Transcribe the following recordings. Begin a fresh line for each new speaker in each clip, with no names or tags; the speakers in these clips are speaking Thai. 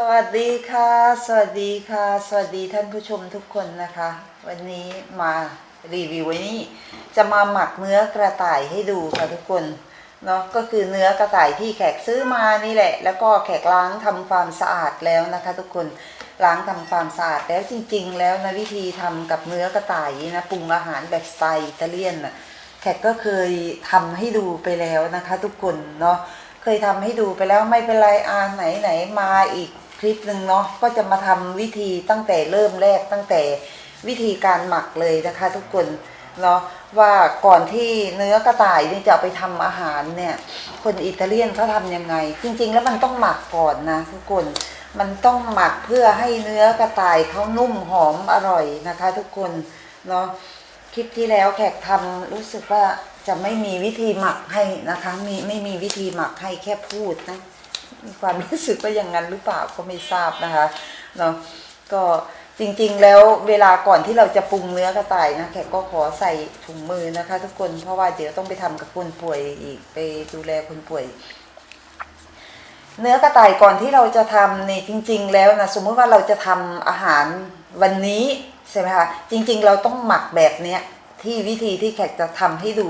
สวัสดีค่ะ สวัสดีค่ะ สวัสดีท่านผู้ชมทุกคนนะคะ วันนี้มารีวิวไว้นี่จะมาหมักเนื้อกระต่ายให้ดูค่ะทุกคนเนาะก็คือเนื้อกระต่ายที่แขกซื้อมานี่แหละ แล้วก็แขกล้างทำความสะอาดแล้วนะคะ ทุกคนล้างทำความสะอาดแล้วจริง ๆ แล้วนะวิธีทำกับเนื้อกระต่ายนะปรุงอาหารแบบสไตล์อิตาเลียนน่ะแขกก็เคยทำให้ดูไปแล้วนะคะ ทุกคนเนาะเคยทำให้ดูไปแล้วไม่เป็นไรอ่าไหนไหนมาอีก คลิปหนึ่งเนาะก็จะมาทำวิธีตั้งแต่เริ่มแรกตั้งแต่วิธีการหมักเลยนะคะ ทุกคนเนาะว่าก่อนที่เนื้อกระต่ายเนี่ยจะเอาไปทำอาหารเนี่ย คนอิตาเลียนเขาทำยังไง จริง ๆ แล้วมันต้องหมักก่อนนะ ทุกคนมันต้องหมักเพื่อให้เนื้อกระต่ายเขานุ่มหอมอร่อยนะคะ ทุกคนเนาะคลิปที่แล้วแขกทำรู้สึกว่าจะไม่มีวิธีหมักให้นะคะมีไม่มีวิธีหมักให้แค่พูดนะ มีความรู้สึกว่าอย่างนั้นหรือเปล่าก็ไม่ทราบนะคะเนาะก็จริงๆ แล้วเวลาก่อนที่เราจะปรุงเนื้อกระต่ายนะแขกก็ขอใส่ถุงมือนะคะ ทุกคนเพราะว่าเดี๋ยวต้องไปทำกับคนป่วยอีกไปดูแลคนป่วย เนื้อกระต่ายก่อนที่เราจะทำนี่จริง ๆ แล้วนะสมมุติว่าเราจะทำอาหารวันนี้ใช่ไหมคะจริง ๆ เราต้องหมักแบบเนี้ย ที่วิธีที่แขกจะทำให้ดู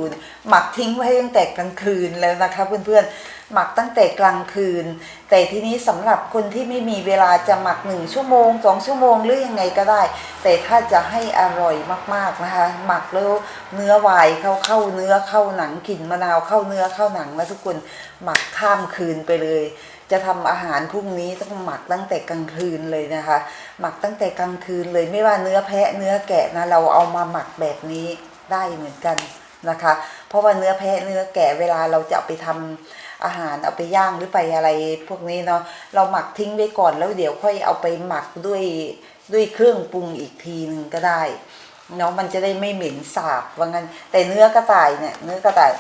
หมักทิ้งไว้ตั้งแต่กลางคืนแล้วนะคะ เพื่อนๆหมักตั้งแต่กลางคืน แต่ทีนี้สำหรับคนที่ไม่มีเวลาจะหมักหนึ่งชั่วโมงสองชั่วโมงหรือยังไงก็ได้ แต่ถ้าจะให้อร่อยมากๆนะคะ หมักแล้วเนื้อวายเข้าเข้าเนื้อเข้าหนังกลิ่นมะนาวเข้าเนื้อเข้าหนังนะทุกคนหมักข้ามคืนไปเลย จะทำอาหารพรุ่งนี้ต้องหมักตั้งแต่กลางคืนเลยนะคะ หมักตั้งแต่กลางคืนเลยไม่ว่าเนื้อแพะเนื้อแกะนะเราเอามาหมักแบบนี้ได้เหมือนกันนะคะ เพราะว่าเนื้อแพะเนื้อแกะเวลาเราจะเอาไปทำอาหารเอาไปย่างหรือไปอะไรพวกนี้เนาะเราหมักทิ้งไว้ก่อนแล้วเดี๋ยวค่อยเอาไปหมักด้วยด้วยเครื่องปรุงอีกทีหนึ่งก็ได้เนาะมันจะได้ไม่เหม็นสาบว่างั้นแต่เนื้อกระต่ายเนี่ยเนื้อกระต่าย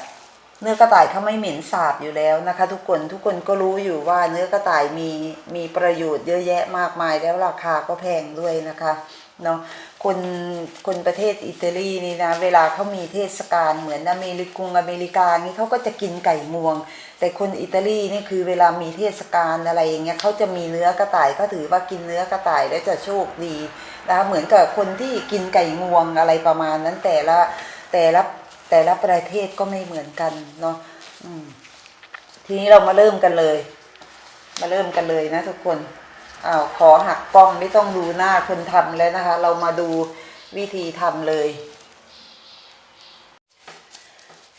เนื้อกระต่ายเขาไม่เหม็นสาบอยู่แล้วนะคะ ทุกคนทุกคนก็รู้อยู่ว่าเนื้อกระต่ายมีมีประโยชน์เยอะแยะมากมายแล้วราคาก็แพงด้วยนะคะเนาะคนคนประเทศอิตาลีนี่นะเวลาเขามีเทศกาลเหมือนอเมริกุงอเมริกานี่เขาก็จะกินไก่งวง แต่คนอิตาลีนี่คือเวลามีเทศกาลอะไรอย่างเงี้ยเขาจะมีเนื้อกระต่ายเขาถือว่ากินเนื้อกระต่ายแล้วจะโชคดีนะคะเหมือนกับคนที่กินไก่งวงอะไรประมาณนั้นแต่ละแต่ละ แต่ละประเทศก็ไม่เหมือนกันเนาะอืมทีนี้เรามาเริ่มกันเลย มาเริ่มกันเลยนะทุกคนอ้าวขอหักกล้องไม่ต้องดูหน้าคนทำแล้วนะคะ เรามาดูวิธีทำเลย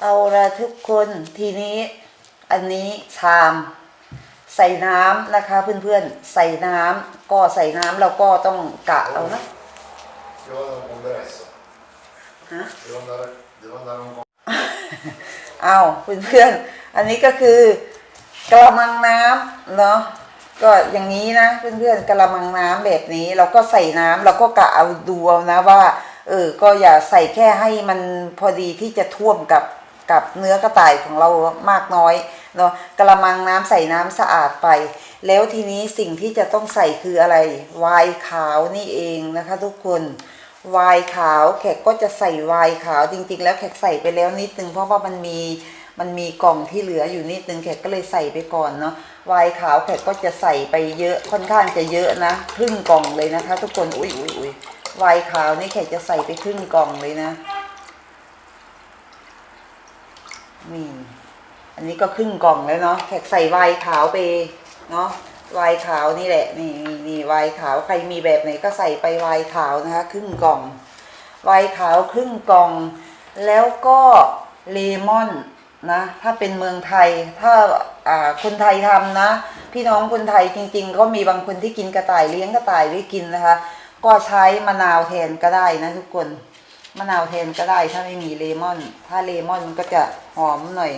เอาละทุกคนทีนี้อันนี้ชามใส่น้ำนะคะเพื่อนๆ ใส่น้ำก็ใส่น้ำเราก็ต้องกะเอานะ
Devo andare a un congresso.
ฮะ
Devo andare, devo andare a un congresso.
เอาเพื่อนๆอันนี้ก็คือกระมังน้ำเนาะก็อย่างนี้นะเพื่อนๆกระมังน้ำแบบนี้เราก็ใส่น้ำเราก็กะเอาดูเอานะว่าเออก็อย่าใส่แค่ให้มันพอดีที่จะท่วมกับกับเนื้อกระต่ายของเรามากน้อยเนาะกระมังน้ำใส่น้ำสะอาดไป แล้วทีนี้สิ่งที่จะต้องใส่คืออะไรไวน์ขาวนี่เองนะคะ ทุกคน วน์ขาวแขกก็จะใส่วน์ขาวจริง ๆ แล้วแขกใส่ไปแล้วนิดนึงเพราะว่ามันมีมันมีกล่องที่เหลืออยู่นิดนึงแขกก็เลยใส่ไปก่อนเนาะวน์ขาวแขกก็จะใส่ไปเยอะค่อนข้างจะเยอะนะครึ่งกล่องเลยนะคะ ทุกคนอุ้ยอุ้ยอุ้ยวน์ขาวนี่แขกจะใส่ไปครึ่งกล่องเลยนะนี่อันนี้ก็ครึ่งกล่องแล้วเนาะแขกใส่วน์ขาวไปเนาะ วน์ขาวนี่แหละนี่นี่นี่วน์ขาวใครมีแบบไหนก็ใส่ไปวน์ขาวนะคะ ครึ่งกล่องวน์ขาวครึ่งกล่อง แล้วก็เลมอนนะถ้าเป็นเมืองไทยถ้าอ่าคนไทยทำนะ พี่น้องคนไทยจริง ๆ ก็มีบางคนที่กินกระต่ายเลี้ยงกระต่ายไว้กินนะคะ ก็ใช้มะนาวแทนก็ได้นะทุกคนมะนาวแทนก็ได้ถ้าไม่มีเลมอน ถ้าเลมอนมันก็จะหอมหน่อย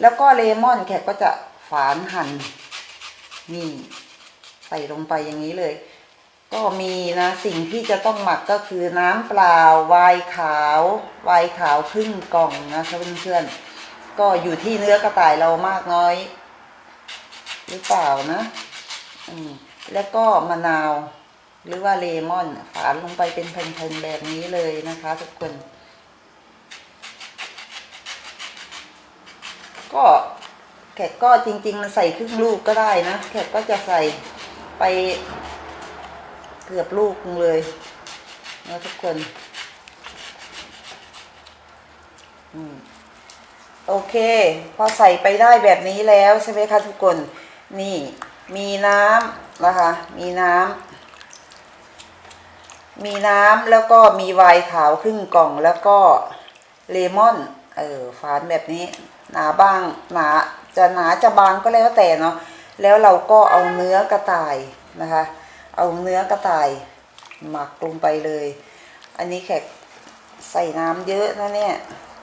แล้วก็เลมอนแขกก็จะฝานหั่น นี่ ใส่ลงไปอย่างนี้เลย ก็มีนะสิ่งที่จะต้องหมักก็คือน้ำเปล่า ไวน์ขาว ไวน์ขาวครึ่งกล่องนะคะเพื่อนๆก็อยู่ที่เนื้อกระต่ายเรามากน้อย หรือเปล่านะอืมแล้วก็มะนาว หรือว่าเลมอนฝานลงไปเป็นแผ่นๆแบบนี้เลยนะคะ ทุกคน ก็ แขกก็จริง ๆ มันใส่ครึ่งลูกก็ได้นะแขกก็จะใส่ไปเกือบลูกเลยนะทุกคนอโอเค พอใส่ไปได้แบบนี้แล้วใช่ไหมคะทุกคน นี่มีน้ำนะคะ มีน้ำ มีน้ำแล้วก็มีไวน์ขาวครึ่งกล่องแล้วก็เลมอน เออฝานแบบนี้ หนาบ้างหนา จะหนาจะบางก็แล้วแต่เนาะแล้วเราก็เอาเนื้อกระต่ายนะคะ เอาเนื้อกระต่าย หมักลงไปเลย อันนี้แขกใส่น้ำเยอะนะเนี่ย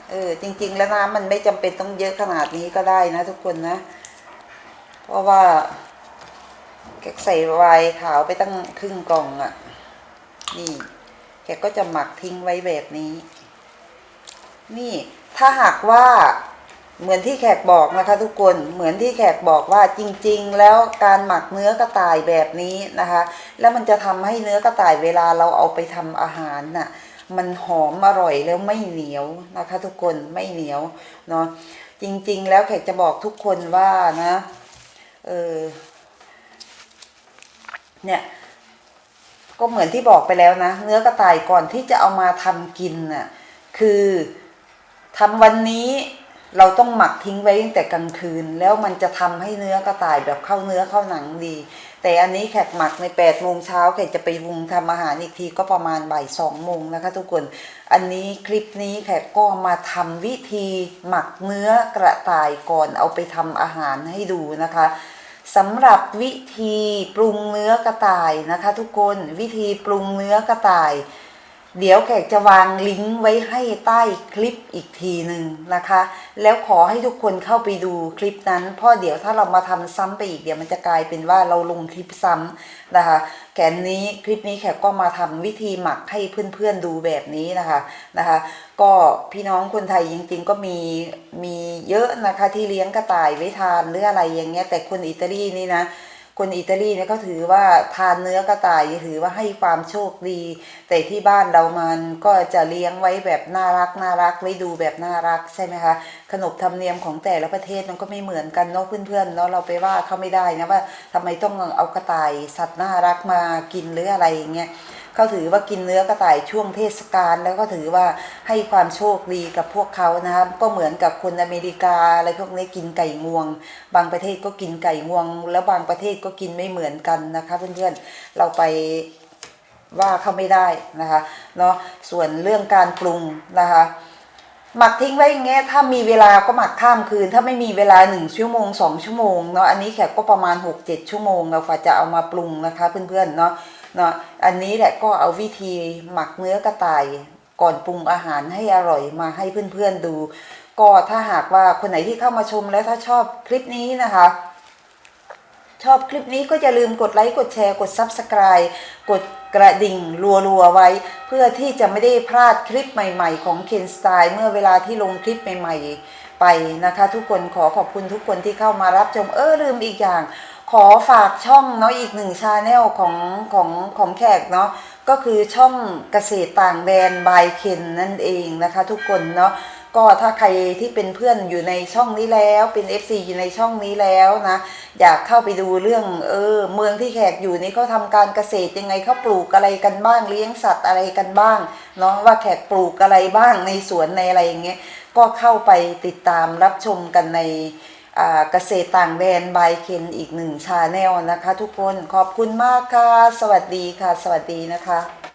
เออจริง ๆ แล้วน้ำมันไม่จำเป็นต้องเยอะขนาดนี้ก็ได้นะทุกคนนะ เพราะว่าแขกใส่ไวน์ขาวไปตั้งครึ่งกล่องอะ่ะ นี่แกก็จะหมักทิ้งไว้แบบนี้ นี่ถ้าหากว่า เหมือนที่แขกบอกนะคะทุกคนเหมือนที่แขกบอกว่าจริง ๆ แล้วการหมักเนื้อกระต่ายแบบนี้นะคะ แล้วมันจะทำให้เนื้อกระต่ายเวลาเราเอาไปทำอาหารน่ะมันหอมอร่อยแล้วไม่เหนียวนะคะ ทุกคนไม่เหนียวเนาะจริง ๆ แล้วแขกจะบอกทุกคนว่านะเออเนี่ยก็เหมือนที่บอกไปแล้วนะ เนื้อกระต่ายก่อนที่จะเอามาทำกินน่ะคือทำวันนี้ เราต้องหมักทิ้งไว้ตั้งแต่กลางคืน แล้วมันจะทำให้เนื้อกระต่ายแบบเข้าเนื้อเข้าหนังดี แต่อันนี้แขกหมักใน8ปดโมงเช้าแขกจะไปวุงทำอาหารอีกทีก็ประมาณบ่ายสองโมงนะคะ ทุกคน อันนี้คลิปนี้แขกก็มาทำวิธีหมักเนื้อกระต่ายก่อนเอาไปทำอาหารให้ดูนะคะสำหรับวิธีปรุงเนื้อกระต่ายนะคะ ทุกคนวิธีปรุงเนื้อกระต่าย เดี๋ยวแขกจะวางลิงก์ไว้ให้ใต้คลิปอีกทีหนึ่งนะคะ แล้วขอให้ทุกคนเข้าไปดูคลิปนั้น เพราะเดี๋ยวถ้าเรามาทำซ้ำไปอีกเดี๋ยวมันจะกลายเป็นว่าเราลงคลิปซ้ำนะคะแกนนี้คลิปนี้แขกก็มาทำวิธีหมักให้เพื่อนๆดูแบบนี้นะคะนะคะ ก็พี่น้องคนไทยจริงๆก็มีมีเยอะนะคะที่เลี้ยงกระต่ายไว้ทานหรืออะไรอย่างเงี้ยแต่คนอิตาลีนี่นะ คนอิตาลีเนี่ยก็ถือว่าทานเนื้อกระต่ายถือว่าให้ความโชคดี แต่ที่บ้านเรามันก็จะเลี้ยงไว้แบบน่ารักน่ารักไว้ดูแบบน่ารักใช่ไหมคะขนบธรรมเนียมของแต่ละประเทศมันก็ไม่เหมือนกันเนาะเพื่อนๆเนาะเราไปว่าเขาไม่ได้นะว่าทำไมต้องเอากระต่ายสัตว์น่ารักมากินหรืออะไรอย่างเงี้ย เขาถือว่ากินเนื้อกระต่ายช่วงเทศกาลแล้วก็ถือว่าให้ความโชคดีกับพวกเขานะครับก็เหมือนกับคนอเมริกาอะไรพวกนี้กินไก่งวง บางประเทศก็กินไก่งวง แล้วบางประเทศก็กินไม่เหมือนกันนะคะเพื่อนๆเราไปว่าเขาไม่ได้นะคะเนาะส่วนเรื่องการปรุงนะคะหมักทิ้งไว้อย่างเงี้ยถ้ามีเวลาก็หมักข้ามคืน ถ้าไม่มีเวลาหนึ่งชั่วโมงสองชั่วโมงเนาะอันนี้แขกก็ประมาณหกเจ็ดชั่วโมงเรากว่าจะเอามาปรุงนะคะเพื่อนๆเนาะ เนาะอันนี้แหละก็เอาวิธีหมักเนื้อกระต่ายก่อนปรุงอาหารให้อร่อยมาให้เพื่อนๆดู ก็ถ้าหากว่าคนไหนที่เข้ามาชมแล้วถ้าชอบคลิปนี้นะคะ ชอบคลิปนี้ก็อย่าลืมกดไลค์กดแชร์กด Subscribe กดกระดิ่งรัวๆไว้ เพื่อที่จะไม่ได้พลาดคลิปใหม่ๆ ของเคนสไตล์เมื่อเวลาที่ลงคลิปใหม่ๆ ไปนะคะ ทุกคนขอขอบคุณทุกคนที่เข้ามารับชมเออลืมอีกอย่าง ขอฝากช่องเนาะอีกหนึ่งชาแนลของของของแขกเนาะก็คือช่องเกษตรต่างแดนบายเคนนั่นเองนะคะทุกคนเนาะก็ถ้าใครที่เป็นเพื่อนอยู่ในช่องนี้แล้วเป็น FC อยู่ในช่องนี้แล้วนะ อยากเข้าไปดูเรื่องเออเมืองที่แขกอยู่นี่เขาทำการเกษตรยังไงเขาปลูกอะไรกันบ้างเลี้ยงสัตว์อะไรกันบ้างเนาะว่าแขกปลูกอะไรบ้างในสวนในอะไรอย่างเงี้ยก็เข้าไปติดตามรับชมกันใน เกษตรต่างแดนบายเคนอีกหนึ่งชาแนลนะคะ ทุกคนขอบคุณมากค่ะ สวัสดีค่ะ สวัสดีนะคะ